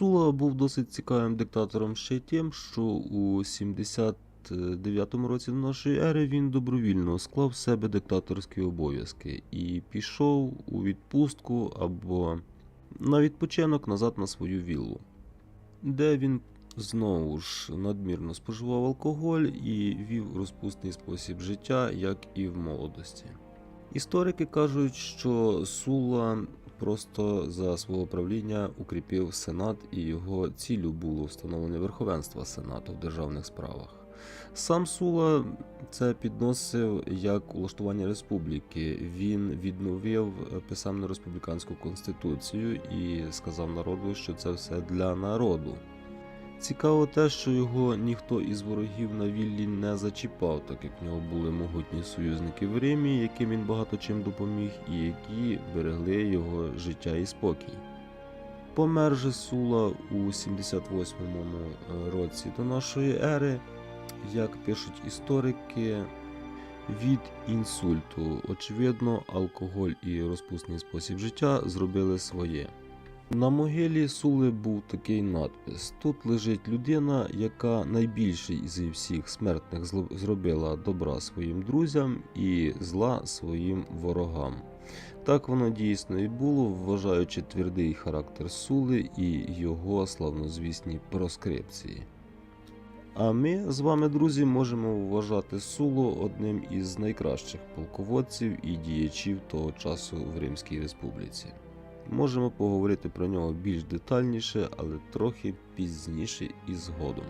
Сула був досить цікавим диктатором ще тим, що у 79-му році нашої ери він добровільно склав з себе диктаторські обов'язки і пішов у відпустку або на відпочинок назад на свою віллу, де він знову ж надмірно споживав алкоголь і вів розпусний спосіб життя, як і в молодості. Історики кажуть, що Сула просто за свого правління укріпив Сенат, і його ціллю було встановлення верховенства Сенату в державних справах. Сам Сула це підносив як улаштування республіки. Він відновив писемну республіканську конституцію і сказав народу, що це все для народу. Цікаво те, що його ніхто із ворогів на віллі не зачіпав, так як в нього були могутні союзники в Римі, яким він багато чим допоміг, і які берегли його життя і спокій. Помер же Сула у 78-му році до нашої ери, як пишуть історики, від інсульту. Очевидно, алкоголь і розпусний спосіб життя зробили своє. На могилі Сули був такий надпис: Тут лежить людина, яка найбільше із всіх смертних зробила добра своїм друзям і зла своїм ворогам. Так воно дійсно і було, вважаючи твердий характер Сули і його славнозвісні проскрипції. А ми з вами, друзі, можемо вважати Сулу одним із найкращих полководців і діячів того часу в Римській Республіці. Можемо поговорити про нього більш детальніше, але трохи пізніше і згодом.